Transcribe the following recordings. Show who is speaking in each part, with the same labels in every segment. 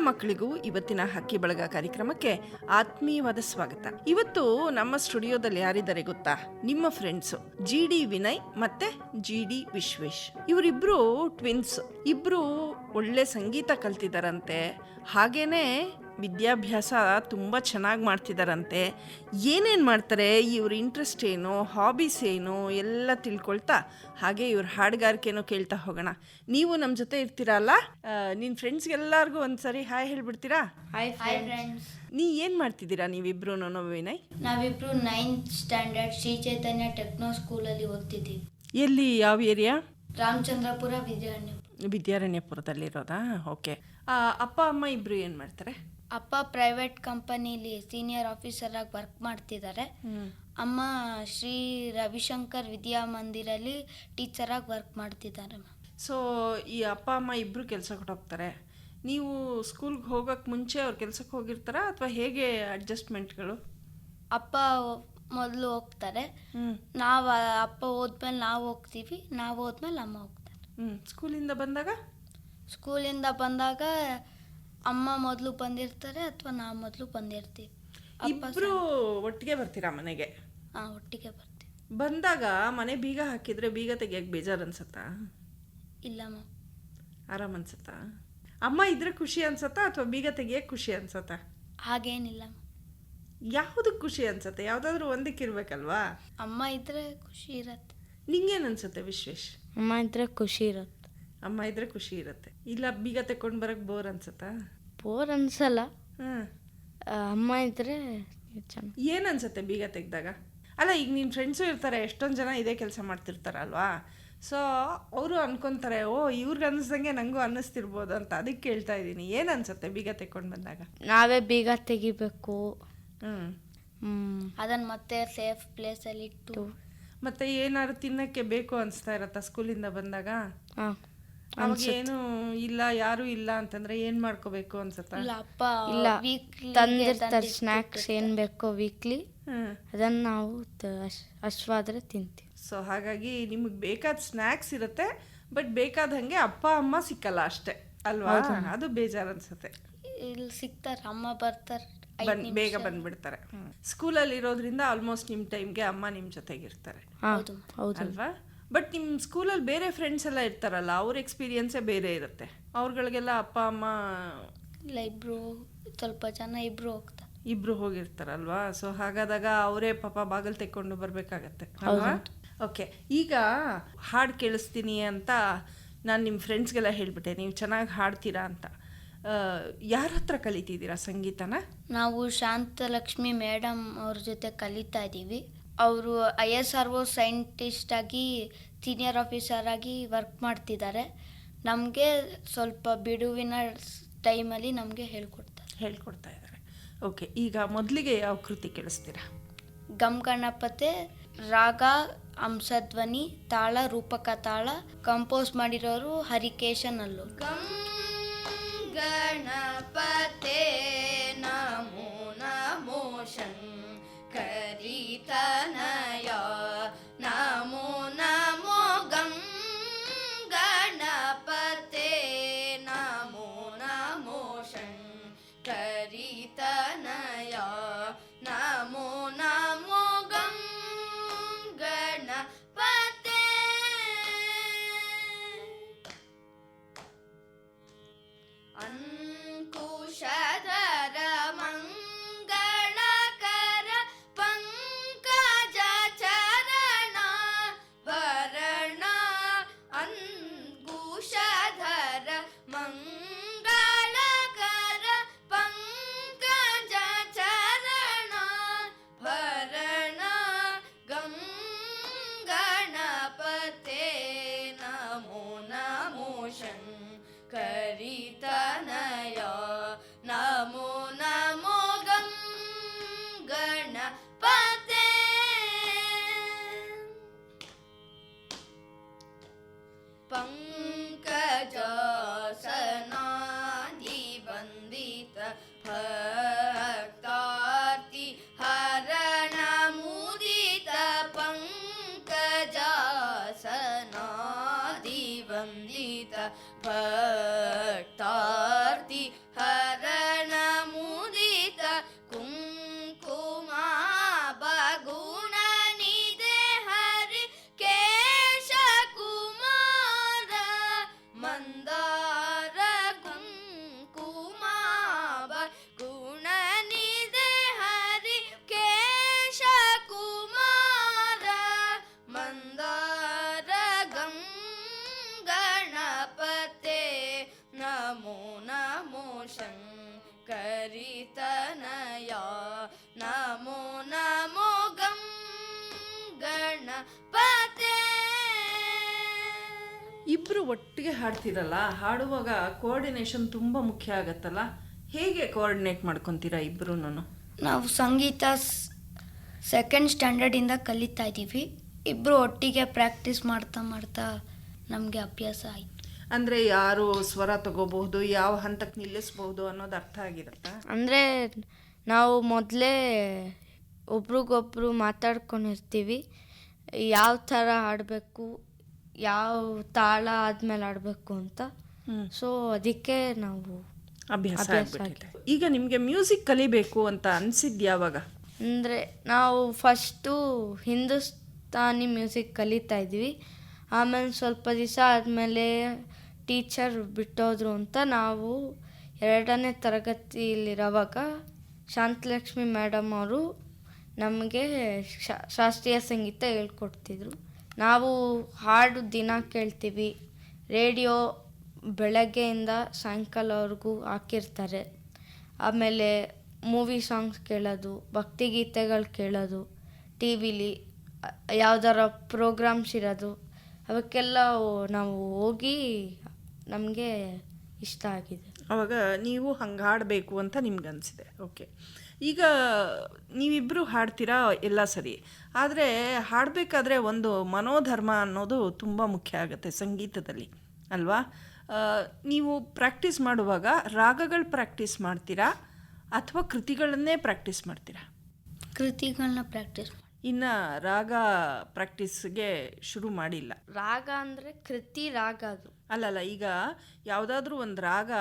Speaker 1: ಮಕ್ಕಳಿಗೂ ಇವತ್ತಿನ ಹಕ್ಕಿ ಬಳಗ ಕಾರ್ಯಕ್ರಮಕ್ಕೆ ಆತ್ಮೀಯವಾದ ಸ್ವಾಗತ. ಇವತ್ತು ನಮ್ಮ ಸ್ಟುಡಿಯೋದಲ್ಲಿ ಯಾರಿದ್ದಾರೆ ಗೊತ್ತಾ? ನಿಮ್ಮ ಫ್ರೆಂಡ್ಸ್ ಜಿ ಡಿ ವಿನಯ್ ಮತ್ತೆ ಜಿ ಡಿ ವಿಶ್ವೇಶ್ ಇವರಿಬ್ರು ಟ್ವಿನ್ಸ್ ಇಬ್ರು ಒಳ್ಳೆ ಸಂಗೀತ ಕಲ್ತಿದಾರಂತೆ ಹಾಗೇನೆ ವಿದ್ಯಾಭ್ಯಾಸ ತುಂಬ ಚೆನ್ನಾಗಿ ಮಾಡ್ತಿದ್ದಾರಂತೆ ಏನೇನು ಮಾಡ್ತಾರೆ ಇವ್ರ ಇಂಟ್ರೆಸ್ಟ್ ಏನು ಹಾಬೀಸ್ ಏನು ಎಲ್ಲ ತಿಳ್ಕೊಳ್ತಾ ಹಾಗೆ ಇವ್ರ ಹಾಡುಗಾರಿಕೆನೋ ಕೇಳ್ತಾ ಹೋಗೋಣ. ನೀವು ನಮ್ಮ ಜೊತೆ ಇರ್ತೀರಲ್ಲ ನಿನ್ನ ಫ್ರೆಂಡ್ಸ್ಗೆಲ್ಲರಿಗೂ ಒಂದು ಸರಿ ಹಾಯ್ ಹೇಳ್ಬಿಡ್ತೀರಾ?
Speaker 2: ಹಾಯ್ ಫ್ರೆಂಡ್ಸ್
Speaker 1: ನೀ ಏನು ಮಾಡ್ತಿದ್ದೀರಾ ನೀವಿಬ್ರು ವಿನಯ್
Speaker 2: ನಾವಿಬ್ರು ninth standard Shri Chaitanya techno ಸ್ಕೂಲಲ್ಲಿ ಓದ್ತಿದ್ದೀವಿ.
Speaker 1: ಎಲ್ಲಿ ಯಾವ ಏರಿಯಾ?
Speaker 2: ರಾಮಚಂದ್ರಪುರ ವಿದ್ಯಾರಣ್ಯ.
Speaker 1: ವಿದ್ಯಾರಣ್ಯಪುರದಲ್ಲಿರೋದಾ? ಓಕೆ. ಅಪ್ಪ ಅಮ್ಮ ಇಬ್ರು ಏನು ಮಾಡ್ತಾರೆ?
Speaker 2: ಅಪ್ಪ ಪ್ರೈವೇಟ್ ಕಂಪನಿಲಿ ಸೀನಿಯರ್ ಆಫೀಸರ್ ಆಗಿ ವರ್ಕ್ ಮಾಡ್ತಿದ್ದಾರೆ ಅಮ್ಮ ಶ್ರೀ ರವಿಶಂಕರ್ ವಿದ್ಯಾಮಂದಿರಲ್ಲಿ ಟೀಚರ್ ಆಗಿ ವರ್ಕ್ ಮಾಡ್ತಿದ್ದಾರೆ ಮ್ಯಾಮ್
Speaker 1: ಸೊ ಈ ಅಪ್ಪ ಅಮ್ಮ ಇಬ್ಬರು ಕೆಲಸ ಹೋಗ್ತಾರೆ ನೀವು ಸ್ಕೂಲ್ಗೆ ಹೋಗೋಕ್ಕೆ ಮುಂಚೆ ಅವ್ರ ಕೆಲ್ಸಕ್ಕೆ ಹೋಗಿರ್ತಾರಾ ಅಥವಾ ಹೇಗೆ ಅಡ್ಜಸ್ಟ್ಮೆಂಟ್ಗಳು
Speaker 2: ಅಪ್ಪ ಮೊದಲು ಹೋಗ್ತಾರೆ. ನಾವು ಅಪ್ಪ ಹೋದ್ಮೇಲೆ ನಾವು ಹೋಗ್ತೀವಿ ನಾವು ಹೋದ್ಮೇಲೆ ಅಮ್ಮ ಹೋಗ್ತಾರೆ.
Speaker 1: ಹ್ಞೂ ಸ್ಕೂಲಿಂದ ಬಂದಾಗ?
Speaker 2: ಸ್ಕೂಲಿಂದ ಬಂದಾಗ ಅಮ್ಮ ಮೊದಲು ಬಂದಿರ್ತಾರೆ ಅಥವಾ ನಾವು ಮೊದಲು ಬಂದಿರ್ತೀವಿ?
Speaker 1: ಇಬ್ಬರು ಒಟ್ಟಿಗೆ ಬರ್ತೀರಾ ಮನೆಗೆ?
Speaker 2: ಹಾಂ ಒಟ್ಟಿಗೆ ಬರ್ತೀವಿ.
Speaker 1: ಬಂದಾಗ ಮನೆ ಬೀಗ ಹಾಕಿದ್ರೆ ಬೀಗ ತೆಗಿಯಕ್ಕೆ ಬೇಜಾರು ಅನ್ಸತ್ತಾ?
Speaker 2: ಇಲ್ಲ ಮ್ಯಾಮ್.
Speaker 1: ಆರಾಮ್ ಅನ್ಸತ್ತಾ? ಅಮ್ಮ ಇದ್ರೆ ಖುಷಿ ಅನ್ಸತ್ತಾ ಅಥವಾ ಬೀಗ ತೆಗಿಯಕ್ಕೆ ಖುಷಿ ಅನ್ಸತ್ತಾ?
Speaker 2: ಹಾಗೇನಿಲ್ಲ ಮ್ಯಾಮ್.
Speaker 1: ಯಾವುದಕ್ಕೆ ಖುಷಿ ಅನ್ಸತ್ತೆ? ಯಾವುದಾದ್ರೂ ಒಂದಕ್ಕೆ ಇರ್ಬೇಕಲ್ವಾ?
Speaker 2: ಅಮ್ಮ ಇದ್ರೆ ಖುಷಿ ಇರತ್ತೆ.
Speaker 1: ನಿಂಗೇನು ಅನ್ಸುತ್ತೆ ವಿಶ್ವೇಶ್?
Speaker 2: ಅಮ್ಮ ಇದ್ರೆ ಖುಷಿ ಇರತ್ತೆ.
Speaker 1: ಅಮ್ಮ ಇದ್ರೆ ಖುಷಿ ಇರುತ್ತೆ. ಇಲ್ಲ ಬೀಗ ತೆಕೊಂಡು ಬರಕ್ ಬೋರ್ ಅನ್ಸತ್ತಾ?
Speaker 2: ಬೋರ್ ಅನ್ಸಲ್ಲ.
Speaker 1: ಹ್ಮ್
Speaker 2: ಅಮ್ಮ ಇದ್ರೆ ಚೆನ್ನಾಗಿ
Speaker 1: ಏನು ಅನ್ಸುತ್ತೆ ಬೀಗ ತೆಗ್ದಾಗ? ಅಲ್ಲ ಈಗ ನಿನ್ನ ಫ್ರೆಂಡ್ಸು ಇರ್ತಾರೆ ಎಷ್ಟೊಂದು ಜನ ಇದೇ ಕೆಲಸ ಮಾಡ್ತಿರ್ತಾರಲ್ವಾ? ಸೊ ಅವರು ಅನ್ಕೊಂತಾರೆ ಓ ಇವ್ರಿಗೆ ಅನ್ನಿಸ್ದಂಗೆ ನನಗೂ ಅನ್ನಿಸ್ತಿರ್ಬೋದು ಅಂತ ಅದಕ್ಕೆ ಕೇಳ್ತಾ ಇದ್ದೀನಿ. ಏನು ಅನ್ಸುತ್ತೆ ಬೀಗ ತೆಕ್ಕೊಂಡು ಬಂದಾಗ?
Speaker 2: ನಾವೇ ಬೀಗ ತೆಗಿಬೇಕು.
Speaker 1: ಹ್ಞೂ
Speaker 2: ಅದನ್ನ ಮತ್ತೆ ಸೇಫ್ ಪ್ಲೇಸಲ್ಲಿ ಇಟ್ಟು.
Speaker 1: ಮತ್ತೆ ಏನಾದ್ರು ತಿನ್ನಕ್ಕೆ ಬೇಕು ಅನಿಸ್ತಾ ಇರತ್ತಾ ಸ್ಕೂಲಿಂದ ಬಂದಾಗ?
Speaker 2: ಹಾಂ.
Speaker 1: ಅವಾಗ ಏನು ಇಲ್ಲ ಯಾರು ಇಲ್ಲ ಅಂತಂದ್ರೆ ಏನ್ ಮಾಡ್ಕೋಬೇಕು ಅನ್ಸತ್ತ?
Speaker 2: ಇಲ್ಲ ಅಪ್ಪ
Speaker 3: ಇಲ್ಲ
Speaker 2: ವೀಕ್ಲಿ
Speaker 3: ತಂದಿರ್ತಾರೆ ಸ್ನ್ಯಾಕ್ಸ್ ಏನು ಬೇಕೋ ವೀಕ್ಲಿ ಅದನ್ನು ನಾವು ಅಶ್ವಾದ್ರೆ ತಿಂತೀವಿ.
Speaker 1: ಸೊ ಹಾಗಾಗಿ ನಿಮಗೆ ಬೇಕಾದ ಸ್ನಾಕ್ಸ್ ಇರುತ್ತೆ ಬಟ್ ಬೇಕಾದಂಗೆ ಅಪ್ಪ ಅಮ್ಮ ಸಿಕ್ಕಲ್ಲ ಅಷ್ಟೇ ಅಲ್ವಾ? ಅದು ಬೇಜಾರ್ ಅನ್ಸುತ್ತೆ
Speaker 2: ಇಲ್ಲಿ ಸಿಗ್ತಾರೆ ಅಮ್ಮ ಬರ್ತಾರೆ
Speaker 1: ಬೇಗ ಬಂದ್ಬಿಡ್ತಾರೆ. ಸ್ಕೂಲಲ್ಲಿ ಇರೋದ್ರಿಂದ ಆಲ್ಮೋಸ್ಟ್ ನಿಮ್ಮ ಟೈಮ್ಗೆ ಅಮ್ಮ ನಿಮ್ಮ ಜೊತೆಗಿರ್ತಾರೆ.
Speaker 3: ಹಾಂ
Speaker 2: ಹೌದು.
Speaker 3: ಹೌದು.
Speaker 1: ಅಲ್ವಾ? ಬಟ್ ನಿಮ್ಮ ಸ್ಕೂಲಲ್ಲಿ ಬೇರೆ ಫ್ರೆಂಡ್ಸ್ ಎಲ್ಲ ಇರ್ತಾರಲ್ಲ ಅವ್ರ ಎಕ್ಸ್ಪೀರಿಯನ್ಸೇ ಬೇರೆ ಇರುತ್ತೆ. ಅವ್ರಗಳಿಗೆಲ್ಲ ಅಪ್ಪ ಅಮ್ಮ
Speaker 2: ಇಲ್ಲ ಇಬ್ರು ಸ್ವಲ್ಪ ಜನ ಇಬ್ರು ಹೋಗ್ತಾರೆ
Speaker 1: ಇಬ್ರು ಹೋಗಿರ್ತಾರಲ್ವಾ? ಸೊ ಹಾಗಾದಾಗ ಅವರೇ ಪಾಪ ಬಾಗಿಲು ತೆಕ್ಕೊಂಡು ಬರ್ಬೇಕಾಗತ್ತೆ ಅಲ್ವಾ? ಓಕೆ ಈಗ ಹಾಡು ಕೇಳಿಸ್ತೀನಿ ಅಂತ ನಾನು ನಿಮ್ಮ ಫ್ರೆಂಡ್ಸ್ಗೆಲ್ಲ ಹೇಳ್ಬಿಟ್ಟೆ ನೀವು ಚೆನ್ನಾಗಿ ಹಾಡ್ತೀರಾ ಅಂತ. ಯಾರ ಹತ್ರ ಕಲಿತಿದ್ದೀರಾ ಸಂಗೀತನ?
Speaker 2: ನಾವು ಶಾಂತಲಕ್ಷ್ಮಿ ಮೇಡಮ್ ಅವ್ರ ಜೊತೆ ಕಲಿತಾ ಇದ್ದೀವಿ. ಅವರು I S R O scientist ಆಗಿ ಸೀನಿಯರ್ ಆಫೀಸರ್ ಆಗಿ ವರ್ಕ್ ಮಾಡ್ತಿದ್ದಾರೆ. ನಮಗೆ ಸ್ವಲ್ಪ ಬಿಡುವಿನ ಟೈಮಲ್ಲಿ ನಮಗೆ ಹೇಳ್ಕೊಡ್ತಾರೆ.
Speaker 1: ಹೇಳ್ಕೊಡ್ತಾ ಇದ್ದಾರೆ. ಓಕೆ ಈಗ ಮೊದಲಿಗೆ ಯಾವ ಕೃತಿ ಕೇಳಿಸ್ತೀರಾ?
Speaker 2: ಗಮ್ ಗಣಪತೆ ರಾಗ ಹಂಸಧ್ವನಿ ತಾಳ ರೂಪಕ ತಾಳ ಕಂಪೋಸ್ ಮಾಡಿರೋರು ಹರಿಕೇಶನ್ ಅಲ್ಲು. ಗಮ್ ಗಣಪತೆ ನಮೋ ನಮೋ ನಮೋ
Speaker 1: ಒಟ್ಟಿಗೆ ಹಾಡ್ತಿರಲ್ಲ ಹಾಡುವಾಗ ಕೋಆರ್ಡಿನೇಷನ್ ತುಂಬ ಮುಖ್ಯ ಆಗತ್ತಲ್ಲ? ಹೇಗೆ ಕೋಆರ್ಡಿನೇಟ್ ಮಾಡ್ಕೊತೀರಾ ಇಬ್ಬರೂ
Speaker 2: ನಾವು ಸಂಗೀತ ಸೆಕೆಂಡ್ ಸ್ಟ್ಯಾಂಡರ್ಡಿಂದ ಕಲಿತಾ ಇದ್ದೀವಿ. ಇಬ್ಬರು ಒಟ್ಟಿಗೆ ಪ್ರಾಕ್ಟೀಸ್ ಮಾಡ್ತಾ ಮಾಡ್ತಾ ನಮಗೆ ಅಭ್ಯಾಸ ಆಯಿತು.
Speaker 1: ಅಂದರೆ ಯಾರು ಸ್ವರ ತಗೋಬಹುದು ಯಾವ ಹಂತಕ್ಕೆ ನಿಲ್ಲಿಸ್ಬಹುದು ಅನ್ನೋದು ಅರ್ಥ ಆಗಿರುತ್ತಾ?
Speaker 3: ಅಂದರೆ ನಾವು ಮೊದಲೇ ಒಬ್ರಿಗೊಬ್ರು ಮಾತಾಡ್ಕೊಂಡಿರ್ತೀವಿ. ಯಾವ ಥರ ಹಾಡಬೇಕು ಯಾವ ತಾಳ ಆದಮೇಲೆ ಆಡಬೇಕು ಅಂತ. ಸೊ ಅದಕ್ಕೆ ನಾವು
Speaker 1: ಅಭ್ಯಾಸ ಆಗ್ಬಿಟ್ಟಿದೆ. ಈಗ ನಿಮಗೆ ಮ್ಯೂಸಿಕ್ ಕಲಿಬೇಕು ಅಂತ ಅನ್ಸಿದ್ ಯಾವಾಗ?
Speaker 3: ಅಂದರೆ ನಾವು ಫಸ್ಟು ಹಿಂದೂಸ್ತಾನಿ ಮ್ಯೂಸಿಕ್ ಕಲಿತಾ ಇದ್ವಿ. ಆಮೇಲೆ ಸ್ವಲ್ಪ ದಿವಸ ಆದಮೇಲೆ ಟೀಚರ್ ಬಿಟ್ಟೋದ್ರು ಅಂತ ನಾವು ಎರಡನೇ ತರಗತಿಯಲ್ಲಿರೋವಾಗ ಶಾಂತಲಕ್ಷ್ಮಿ ಮೇಡಮ್ ಅವರು ನಮಗೆ ಶಾ- ಶಾಸ್ತ್ರೀಯ ಸಂಗೀತ ಹೇಳ್ಕೊಡ್ತಿದ್ರು. ನಾವು ಹಾಡು ದಿನ ಕೇಳ್ತೀವಿ. ರೇಡಿಯೋ ಬೆಳಗ್ಗೆಯಿಂದ ಸಾಯಂಕಾಲವರೆಗೂ ಹಾಕಿರ್ತಾರೆ. ಆಮೇಲೆ ಮೂವಿ ಸಾಂಗ್ಸ್ ಕೇಳೋದು, ಭಕ್ತಿಗೀತೆಗಳು ಕೇಳೋದು ಟಿ ವಿಲಿ ಯಾವ್ದಾರ ಪ್ರೋಗ್ರಾಮ್ಸ್ ಇರೋದು, ಅವಕ್ಕೆಲ್ಲ ನಾವು ಹೋಗಿ ನಮಗೆ ಇಷ್ಟ ಆಗಿದೆ.
Speaker 1: ಅವಾಗ ನೀವು ಹಂಗೆ ಹಾಡಬೇಕು ಅಂತ ನಿಮ್ಗೆ ಅನಿಸಿದೆ ಓಕೆ. ಈಗ ನೀವಿಬ್ಬರು ಹಾಡ್ತೀರಾ? ಎಲ್ಲ ಸರಿ. ಆದರೆ ಹಾಡಬೇಕಾದ್ರೆ ಒಂದು ಮನೋಧರ್ಮ ಅನ್ನೋದು ತುಂಬ ಮುಖ್ಯ ಆಗುತ್ತೆ ಸಂಗೀತದಲ್ಲಿ ಅಲ್ವಾ? ನೀವು ಪ್ರಾಕ್ಟೀಸ್ ಮಾಡುವಾಗ ರಾಗಗಳು ಪ್ರಾಕ್ಟೀಸ್ ಮಾಡ್ತೀರಾ? ಅಥವಾ ಕೃತಿಗಳನ್ನೇ ಪ್ರಾಕ್ಟೀಸ್ ಮಾಡ್ತೀರಾ?
Speaker 2: ಕೃತಿಗಳನ್ನ ಪ್ರಾಕ್ಟೀಸ್ ಮಾಡಿ
Speaker 1: ಇನ್ನು ರಾಗ ಪ್ರಾಕ್ಟೀಸ್ಗೆ ಶುರು ಮಾಡಿಲ್ಲ.
Speaker 3: ರಾಗ ಅಂದರೆ ಕೃತಿ ರಾಗ ಅದು.
Speaker 1: ಅಲ್ಲಲ್ಲ ಈಗ ಯಾವುದಾದ್ರೂ ಒಂದು ರಾಗ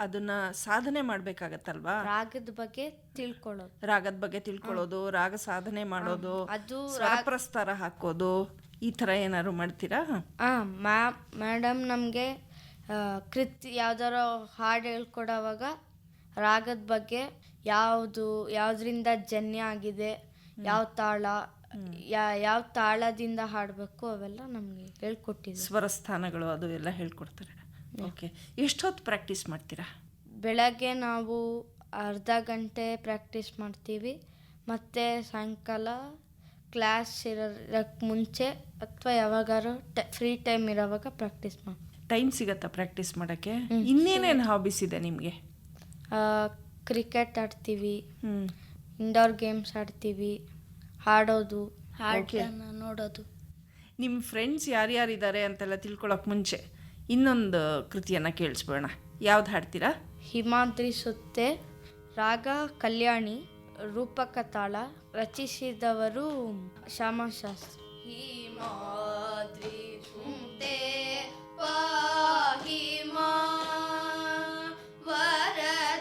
Speaker 1: ಅದನ್ನ ಸಾಧನೆ ಮಾಡ್ಬೇಕಾಗತ್ತಲ್ವಾ?
Speaker 3: ರಾಗದ ಬಗ್ಗೆ ತಿಳ್ಕೊಳ್ಳೋದು.
Speaker 1: ರಾಗದ ಬಗ್ಗೆ ತಿಳ್ಕೊಳ್ಳೋದು ರಾಗ ಸಾಧನೆ ಮಾಡೋದು
Speaker 3: ಅದು
Speaker 1: ಸ್ವರಪ್ರಸ್ತಾರ ಹಾಕೋದು ಈ ಥರ ಏನಾದ್ರು ಮಾಡ್ತೀರಾ?
Speaker 3: ಹಾಂ ಮ್ಯಾಮ್ ಮೇಡಮ್ ನಮಗೆ ಕೃತಿ ಯಾವ್ದಾರ ಹಾಡು ಹೇಳ್ಕೊಡೋವಾಗ ರಾಗದ ಬಗ್ಗೆ ಯಾವುದು ಯಾವುದರಿಂದ ಜನ್ಯ ಆಗಿದೆ ಯಾವ ತಾಳ ಯಾ ಯಾವ ತಾಳದಿಂದ ಹಾಡಬೇಕು ಅವೆಲ್ಲ ನಮಗೆ ಸ್ವರ
Speaker 1: ಸ್ಥಾನಗಳು ಅದು ಎಲ್ಲ ಹೇಳ್ಕೊಡ್ತಾರೆ. ಓಕೆ ಎಷ್ಟೊತ್ತು ಪ್ರಾಕ್ಟೀಸ್ ಮಾಡ್ತೀರಾ?
Speaker 3: ಬೆಳಗ್ಗೆ ನಾವು ಅರ್ಧ ಗಂಟೆ ಪ್ರಾಕ್ಟೀಸ್ ಮಾಡ್ತೀವಿ. ಮತ್ತು ಸಾಯಂಕಾಲ ಕ್ಲಾಸ್ ಇರೋದಕ್ಕೆ ಮುಂಚೆ ಅಥವಾ ಯಾವಾಗಾರು ಫ್ರೀ ಟೈಮ್ ಇರೋವಾಗ ಪ್ರಾಕ್ಟೀಸ್ ಮಾಡಿ
Speaker 1: ಟೈಮ್ ಸಿಗತ್ತಾ ಪ್ರಾಕ್ಟೀಸ್ ಮಾಡೋಕ್ಕೆ? ಇನ್ನೇನೇನು ಹಾಬೀಸ್ ಇದೆ ನಿಮಗೆ?
Speaker 3: ಕ್ರಿಕೆಟ್ ಆಡ್ತೀವಿ.
Speaker 1: ಹ್ಞೂ
Speaker 3: ಇಂಡೋರ್ ಗೇಮ್ಸ್ ಆಡ್ತೀವಿ. ಹಾಡೋದು.
Speaker 2: ಹಾಡನ್ನ ನೋಡೋದು.
Speaker 1: ನಿಮ್ಮ ಫ್ರೆಂಡ್ಸ್ ಯಾರ್ಯಾರಿದ್ದಾರೆ ಅಂತೆಲ್ಲ ತಿಳ್ಕೊಳಕ್ಕೆ ಮುಂಚೆ ಇನ್ನೊಂದು ಕೃತಿಯನ್ನು ಕೇಳಿಸ್ಬೋಣ ಯಾವ್ದು ಹಾಡ್ತೀರಾ?
Speaker 3: ಹಿಮಾದ್ರಿ ಸುತ್ತೆ ರಾಗ ಕಲ್ಯಾಣಿ ರೂಪಕ ತಾಳ ರಚಿಸಿದವರು ಶ್ಯಾಮಶಾಸ್ತ್ರಿ ಹಿಮಾದ್ರಿ ಸುತ್ತೆ ಪಾಹಿಮಾ ವರದೆ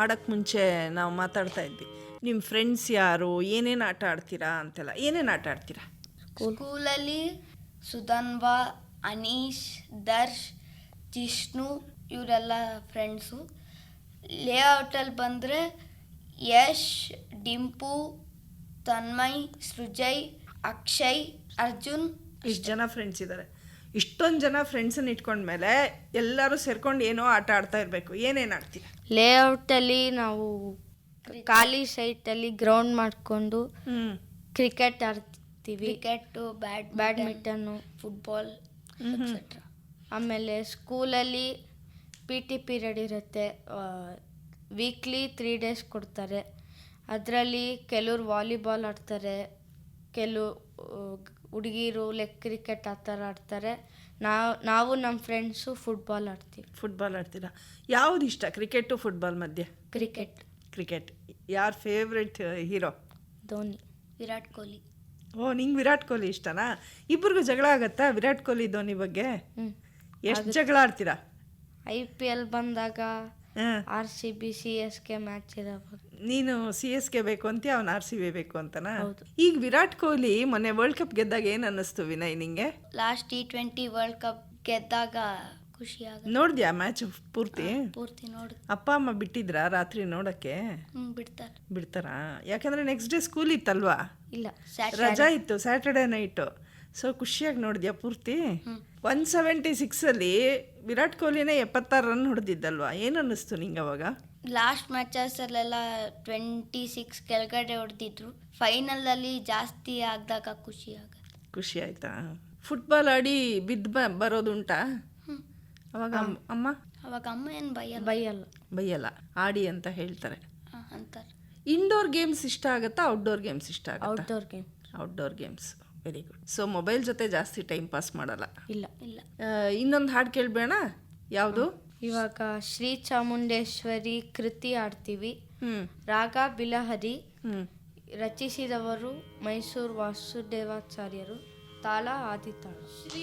Speaker 1: ಹಾಡಕ್ಕೆ ಮುಂಚೆ ನಾವು ಮಾತಾಡ್ತಾ ಇದ್ವಿ. ನಿಮ್ಮ ಫ್ರೆಂಡ್ಸ್ ಯಾರು? ಏನೇನು ಆಟ ಆಡ್ತೀರಾ ಅಂತೆಲ್ಲ. ಏನೇನು ಆಟ ಆಡ್ತೀರಾ?
Speaker 2: ಸ್ಕೂಲಲ್ಲಿ ಸುಧನ್ವಾ ಅನೀಶ್ ದರ್ಶ್ ಜಿಷ್ಣು ಇವರೆಲ್ಲ ಫ್ರೆಂಡ್ಸು ಲೇಔಟಲ್ಲಿ ಬಂದರೆ ಯಶ್ ಡಿಂಪು ತನ್ಮಯ್ ಸೃಜಯ್ ಅಕ್ಷಯ್ ಅರ್ಜುನ್.
Speaker 1: ಇಷ್ಟು ಜನ ಫ್ರೆಂಡ್ಸ್ ಇದ್ದಾರೆ ಇಷ್ಟೊಂದು ಜನ ಫ್ರೆಂಡ್ಸನ್ನ ಇಟ್ಕೊಂಡ್ಮೇಲೆ ಎಲ್ಲರೂ ಸೇರ್ಕೊಂಡು ಏನೋ ಆಟ ಆಡ್ತಾ ಇರಬೇಕು. ಏನೇನು ಆಡ್ತೀರಾ?
Speaker 3: ಲೇಔಟಲ್ಲಿ ನಾವು ಖಾಲಿ ಸೈಟಲ್ಲಿ ಗ್ರೌಂಡ್ ಮಾಡಿಕೊಂಡು ಕ್ರಿಕೆಟ್ ಆಡ್ತೀವಿ.
Speaker 2: Cricket bad
Speaker 3: badminton
Speaker 2: football etcetera
Speaker 3: ಆಮೇಲೆ ಸ್ಕೂಲಲ್ಲಿ ಪಿ ಟಿ ಪಿರಿಯಡ್ ಇರುತ್ತೆ. ವೀಕ್ಲಿ ತ್ರೀ ಡೇಸ್ ಕೊಡ್ತಾರೆ. ಅದರಲ್ಲಿ ಕೆಲವ್ರು ವಾಲಿಬಾಲ್ ಆಡ್ತಾರೆ ಕೆಲವು ಹುಡುಗಿರು ಲೆಗ್ ಕ್ರಿಕೆಟ್ ಆ ಥರ ಆಡ್ತಾರೆ. ನಾವು ನಾವು ನಮ್ಮ ಫ್ರೆಂಡ್ಸು ಫುಟ್ಬಾಲ್ ಆಡ್ತೀವಿ.
Speaker 1: ಫುಟ್ಬಾಲ್ ಆಡ್ತೀರಾ? ಯಾವ್ದು ಇಷ್ಟ? ಕ್ರಿಕೆಟು ಫುಟ್ಬಾಲ್ ಮಧ್ಯೆ?
Speaker 3: ಕ್ರಿಕೆಟ್
Speaker 1: ಕ್ರಿಕೆಟ್ ಯಾರ ಫೇವ್ರೆಟ್ ಹೀರೋ
Speaker 3: ಧೋನಿ
Speaker 2: ವಿರಾಟ್ ಕೊಹ್ಲಿ.
Speaker 1: ಓ ನಿಂಗೆ ವಿರಾಟ್ ಕೊಹ್ಲಿ ಇಷ್ಟನಾ? ಇಬ್ಬರಿಗೂ ಜಗಳ ಆಗತ್ತಾ ವಿರಾಟ್ ಕೊಹ್ಲಿ ಧೋನಿ ಬಗ್ಗೆ?
Speaker 3: ಹ್ಞೂ
Speaker 1: ಎಷ್ಟು ಜಗಳ ಆಡ್ತೀರಾ?
Speaker 3: ಐ ಪಿ ಎಲ್ ಬಂದಾಗ
Speaker 1: ಹಾಂ.
Speaker 3: R C B C S K match ಇರೋವಾಗ
Speaker 1: ನೀನು ಸಿ ಎಸ್ ಕೆ ಬೇಕು ಅಂತ ಅವ್ನ ಆರ್ ಸಿ ಬಿ ಬೇಕು ಅಂತನಾ?
Speaker 3: ಹೌದು.
Speaker 1: ಈಗ ವಿರಾಟ್ ಕೊಹ್ಲಿ ಮೊನ್ನೆ ವರ್ಲ್ಡ್ ಕಪ್ ಗೆದ್ದಾಗ ಏನು ಅನ್ನಿಸ್ತು ವಿನಯ್ ನಿಂಗೆ?
Speaker 2: Last T twenty world cup ಗೆದ್ದಾಗ ಖುಷಿ ಆಗ
Speaker 1: ನೋಡಿದ್ಯಾ ಮ್ಯಾಚ್ ಪೂರ್ತಿ?
Speaker 2: ಪೂರ್ತಿ ನೋಡಿ.
Speaker 1: ಅಪ್ಪ ಅಮ್ಮ ಬಿಟ್ಟಿದ್ರಾ ರಾತ್ರಿ ನೋಡಕ್ಕೆ?
Speaker 2: ಬಿಡ್ತಾರ ಬಿಡ್ತಾರೆ.
Speaker 1: ಬಿಡ್ತಾರಾ? ಯಾಕಂದ್ರೆ ನೆಕ್ಸ್ಟ್ ಡೇ ಸ್ಕೂಲ್ ಇತ್ತಲ್ವಾ?
Speaker 3: ಇಲ್ಲ
Speaker 1: ರಜಾ ಇತ್ತು ಸ್ಯಾಟರ್ಡೆ ನೈಟು ಸೊ ಖುಷಿಯಾಗಿ ನೋಡಿದ್ಯಾ ಪೂರ್ತಿ? ಒನ್ ಸೆವೆಂಟಿ ಸಿಕ್ಸಲ್ಲಿ ವಿರಾಟ್ ಕೊಹ್ಲಿನೇ ಎಪ್ಪತ್ತಾರು ರನ್ ಹೊಡೆದಿದ್ದಲ್ವಾ? ಏನು ಅನ್ನಿಸ್ತು ನಿಂಗೆ ಅವಾಗ?
Speaker 2: ಲಾಸ್ಟ್ ಮ್ಯಾಚಸಲ್ಲೆಲ್ಲ ಟ್ವೆಂಟಿ ಸಿಕ್ಸ್ ಕೆಳಗಡೆ ಹೊಡೆದಿದ್ರು. ಫೈನಲಲ್ಲಿ ಜಾಸ್ತಿ ಆಗ್ದಾಗ ಖುಷಿ ಆಗುತ್ತೆ.
Speaker 1: ಖುಷಿ ಆಯ್ತಾ? ಫುಟ್ಬಾಲ್ ಆಡಿ ಬಿದ್ದು ಬ ಬರೋದುಂಟಾ? ಅವಾಗ ಅಮ್- ಅಮ್ಮ?
Speaker 2: ಅವಾಗ ಅಮ್ಮ ಏನು ಭಯ
Speaker 3: ಬೈಯಲ್ಲ.
Speaker 1: ಬೈಯಲ್ಲ. ಆಡಿ ಅಂತ ಹೇಳ್ತಾರೆ.
Speaker 2: ಅಂತಾರೆ.
Speaker 1: ಇಂಡೋರ್ ಗೇಮ್ಸ್ ಇಷ್ಟ ಆಗುತ್ತಾ? ಔಟ್ಡೋರ್ ಗೇಮ್ಸ್ ಇಷ್ಟ ಆಗುತ್ತಾ?
Speaker 3: Outdoor game
Speaker 1: outdoor games very good so mobile ಜೊತೆ ಜಾಸ್ತಿ ಟೈಮ್ ಪಾಸ್ ಮಾಡಲ್ಲ.
Speaker 3: ಇಲ್ಲ.
Speaker 2: ಇಲ್ಲ.
Speaker 1: ಇನ್ನೊಂದು ಹಾಡು ಕೇಳಬೇಡ. ಯಾವುದು?
Speaker 3: ಇವಾಗ ಶ್ರೀ ಚಾಮುಂಡೇಶ್ವರಿ ಕೃತಿ ಆಡ್ತೀವಿ
Speaker 1: ಹ್ಞೂ
Speaker 3: ರಾಗ ಬಿಲಹರಿ
Speaker 1: ಹ್ಞೂ
Speaker 3: ರಚಿಸಿದವರು ಮೈಸೂರು ವಾಸುದೇವಾಚಾರ್ಯರು ತಾಳ ಆದಿತಾಳ
Speaker 2: ಚಾಮುಂಡೇಶ್ವರಿ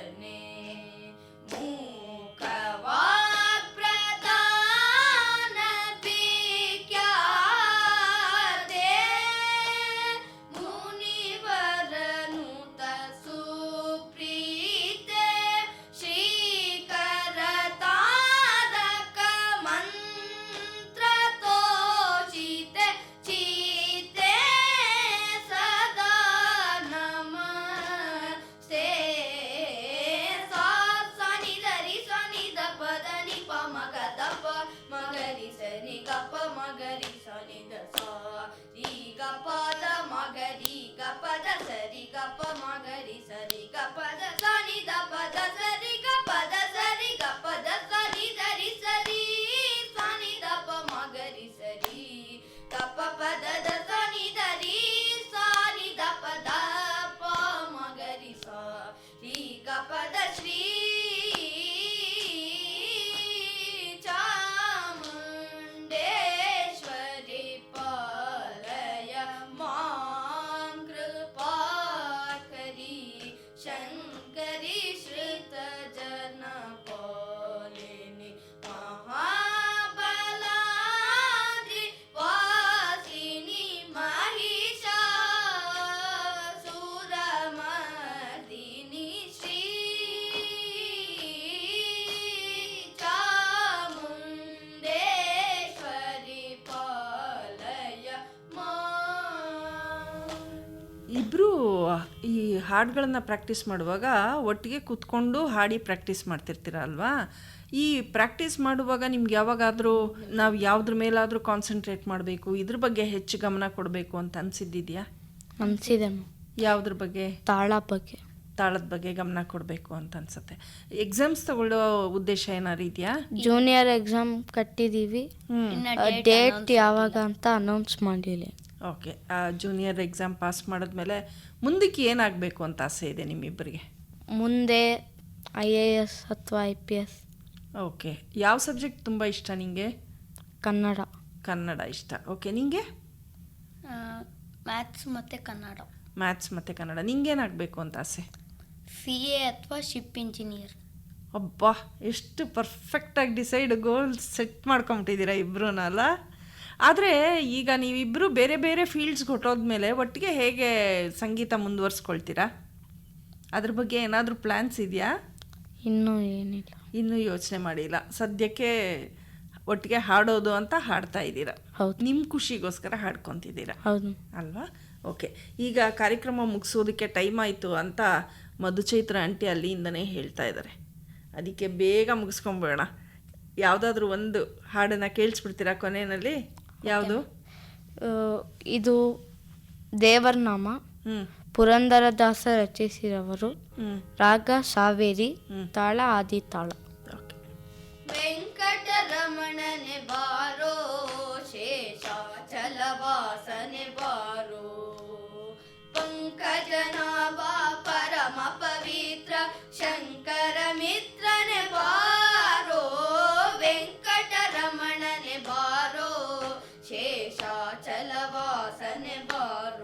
Speaker 1: करने ಹಾಡುಗಳನ್ನು ಪ್ರಾಕ್ಟೀಸ್ ಮಾಡುವಾಗ ಒಟ್ಟಿಗೆ ಕೂತ್ಕೊಂಡು ಹಾಡಿ ಪ್ರಾಕ್ಟೀಸ್ ಮಾಡ್ತಿರ್ತೀರ ಅಲ್ವಾ ಈ ಪ್ರಾಕ್ಟೀಸ್ ಮಾಡುವಾಗ ನಿಮ್ಗೆ ಯಾವಾಗಾದರೂ ನಾವು ಯಾವುದ್ರ ಮೇಲಾದರೂ ಕಾನ್ಸಂಟ್ರೇಟ್ ಮಾಡಬೇಕು ಇದ್ರ ಬಗ್ಗೆ ಹೆಚ್ಚು ಗಮನ ಕೊಡಬೇಕು ಅಂತ ಅನಿಸಿದ್ದಿದೆಯಾ?
Speaker 2: ಅನಿಸಿದೆ
Speaker 1: ಯಾವುದ್ರ ಬಗ್ಗೆ?
Speaker 2: ತಾಳ ಬಗ್ಗೆ.
Speaker 1: ತಾಳದ ಬಗ್ಗೆ ಗಮನ ಕೊಡಬೇಕು ಅಂತ ಅನ್ಸುತ್ತೆ. ಎಕ್ಸಾಮ್ಸ್ ತಗೊಳ್ಳೋ ಉದ್ದೇಶ ಏನಾರು ಇದೆಯಾ?
Speaker 2: ಜೂನಿಯರ್ ಎಕ್ಸಾಮ್ ಕಟ್ಟಿದ್ದೀವಿ ಡೇಟ್ ಯಾವಾಗ ಅಂತ ಅನೌನ್ಸ್ ಮಾಡಿಲ್ಲ
Speaker 1: ಓಕೆ ಜೂನಿಯರ್ ಎಕ್ಸಾಮ್ ಪಾಸ್ ಮಾಡಿದ್ಮೇಲೆ ಮುಂದಕ್ಕೆ ಏನಾಗಬೇಕು ಅಂತ ಆಸೆ ಇದೆ ನಿಮ್ಮಿಬ್ಬರಿಗೆ?
Speaker 2: ಮುಂದೆ ಐ ಎ ಎಸ್ ಅಥವಾ ಐ ಪಿ ಎಸ್
Speaker 1: ಓಕೆ ಯಾವ ಸಬ್ಜೆಕ್ಟ್ ತುಂಬ ಇಷ್ಟ ನಿಮಗೆ
Speaker 2: ಕನ್ನಡ.
Speaker 1: ಕನ್ನಡ ಇಷ್ಟ. ಓಕೆ ನಿಮಗೆ
Speaker 4: ಮ್ಯಾಥ್ಸ್ ಮತ್ತು ಕನ್ನಡ.
Speaker 1: ಮ್ಯಾಥ್ಸ್ ಮತ್ತು ಕನ್ನಡ ನಿಂಗೇನಾಗಬೇಕು ಅಂತ ಆಸೆ?
Speaker 4: ಸಿ ಎ ಅಥವಾ ಶಿಪ್ ಇಂಜಿನಿಯರ್
Speaker 1: ಅಬ್ಬಾ ಎಷ್ಟು ಪರ್ಫೆಕ್ಟಾಗಿ ಡಿಸೈಡ್ ಗೋಲ್ ಸೆಟ್ ಮಾಡ್ಕೊಂಬಿಟ್ಟಿದ್ದೀರಾ ಇಬ್ಬರೂ ಅಲ್ಲ ಆದರೆ ಈಗ ನೀವಿಬ್ಬರು ಬೇರೆ ಬೇರೆ ಫೀಲ್ಡ್ಸ್ಗೆ ಹೊಟ್ಟೋದ್ಮೇಲೆ ಒಟ್ಟಿಗೆ ಹೇಗೆ ಸಂಗೀತ ಮುಂದುವರ್ಸ್ಕೊಳ್ತೀರಾ? ಅದ್ರ ಬಗ್ಗೆ ಏನಾದರೂ ಪ್ಲ್ಯಾನ್ಸ್ ಇದೆಯಾ?
Speaker 2: ಇನ್ನೂ ಏನಿಲ್ಲ.
Speaker 1: ಇನ್ನೂ ಯೋಚನೆ ಮಾಡಿಲ್ಲ. ಸದ್ಯಕ್ಕೆ ಒಟ್ಟಿಗೆ ಹಾಡೋದು ಅಂತ ಹಾಡ್ತಾ ಇದ್ದೀರಾ?
Speaker 2: ಹೌದು.
Speaker 1: ನಿಮ್ಮ ಖುಷಿಗೋಸ್ಕರ ಹಾಡ್ಕೊತಿದ್ದೀರಾ?
Speaker 2: ಹೌದು.
Speaker 1: ಅಲ್ವಾ? ಓಕೆ. ಈಗ ಕಾರ್ಯಕ್ರಮ ಮುಗಿಸೋದಕ್ಕೆ ಟೈಮ್ ಆಯಿತು ಅಂತ ಮಧುಚೈತ್ರ ಆಂಟಿ ಅಲ್ಲಿಂದನೇ ಹೇಳ್ತಾ ಇದ್ದಾರೆ ಅದಕ್ಕೆ ಬೇಗ ಮುಗಿಸ್ಕೊಂಬೋಣ. ಯಾವುದಾದ್ರೂ ಒಂದು ಹಾಡನ್ನು ಕೇಳಿಸ್ಬಿಡ್ತೀರಾ ಕೊನೆಯಲ್ಲಿ? ಯಾವುದು?
Speaker 2: ಆ, ಇದು ದೇವರ ನಾಮ
Speaker 1: ಹ್ಞೂ
Speaker 2: ಪುರಂದರದಾಸ ರಚಿಸಿದವರು.
Speaker 1: ಹ್ಞೂ
Speaker 2: ರಾಗ ಸಾವೇರಿ
Speaker 1: ಹ್ಮ್.
Speaker 2: ತಾಳ ಆದಿ ತಾಳ.
Speaker 1: ಓಕೆ.
Speaker 2: ವೆಂಕಟರಮಣನೆ ಬಾರೋ ಶೇಷಾಚಲವಾಸನೆ ಬಾರೋ. ಪಂಕಜನಾಭ ಪರಮ ಪವಿತ್ರ ಶಂಕರ ಮಿತ್ರನೆ ಬಾರೋ. ಶೇಷಾಚಲವಾಸನೆ ಬಾರೋ ಮುತ್ತು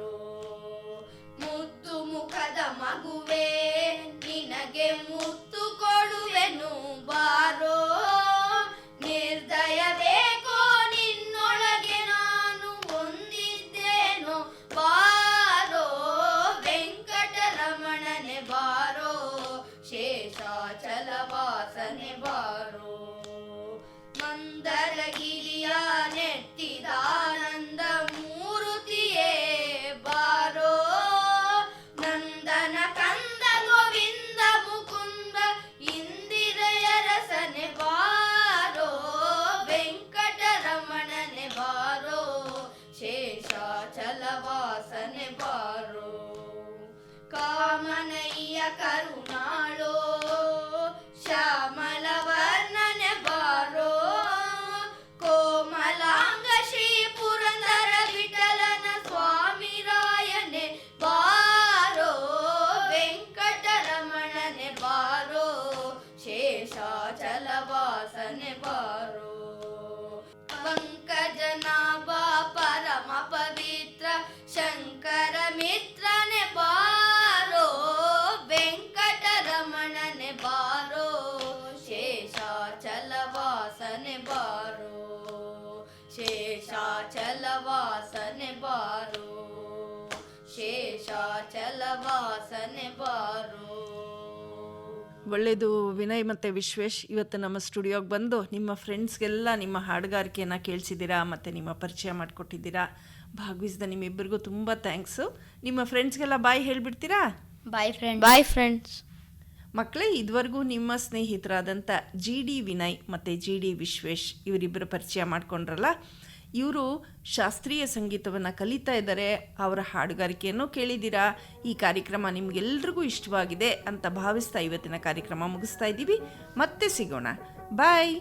Speaker 2: carona ಶೇಷಾಚಲವಾಸನೆ ಬಾರೋ.
Speaker 1: ಒಳ್ಳೆಯದು ವಿನಯ್ ಮತ್ತು ವಿಶ್ವೇಶ್ ಇವತ್ತು ನಮ್ಮ ಸ್ಟುಡಿಯೋಗೆ ಬಂದು ನಿಮ್ಮ ಫ್ರೆಂಡ್ಸ್ಗೆಲ್ಲ ನಿಮ್ಮ ಹಾಡುಗಾರಿಕೆಯನ್ನು ಕೇಳಿಸಿದ್ದೀರಾ ಮತ್ತು ನಿಮ್ಮ ಪರಿಚಯ ಮಾಡಿಕೊಟ್ಟಿದ್ದೀರಾ? ಭಾಗವಹಿಸಿದ ನಿಮ್ಮಿಬ್ಬರಿಗೂ ತುಂಬ ಥ್ಯಾಂಕ್ಸು. ನಿಮ್ಮ ಫ್ರೆಂಡ್ಸ್ಗೆಲ್ಲ ಬಾಯ್ ಹೇಳಿಬಿಡ್ತೀರಾ?
Speaker 4: Boy friend
Speaker 2: bye friends.
Speaker 1: ಮಕ್ಕಳೇ ಇದುವರೆಗೂ ನಿಮ್ಮ ಸ್ನೇಹಿತರಾದಂಥ ಜಿ ಡಿ ವಿನಯ್ ಮತ್ತು ಜಿ ಡಿ ವಿಶ್ವೇಶ್ ಇವರಿಬ್ಬರ ಪರಿಚಯ ಮಾಡಿಕೊಂಡ್ರಲ್ಲ? ಇವರು ಶಾಸ್ತ್ರೀಯ ಸಂಗೀತವನ್ನು ಕಲಿತಾ ಇದ್ದಾರೆ. ಅವರ ಹಾಡುಗಾರಿಕೆಯನ್ನು ಕೇಳಿದ್ದೀರಾ? ಈ ಕಾರ್ಯಕ್ರಮ ನಿಮಗೆಲ್ರಿಗೂ ಇಷ್ಟವಾಗಿದೆ ಅಂತ ಭಾವಿಸ್ತಾ ಇವತ್ತಿನ ಕಾರ್ಯಕ್ರಮ ಮುಗಿಸ್ತಾ ಇದ್ದೀವಿ. ಮತ್ತೆ ಸಿಗೋಣ. ಬಾಯ್.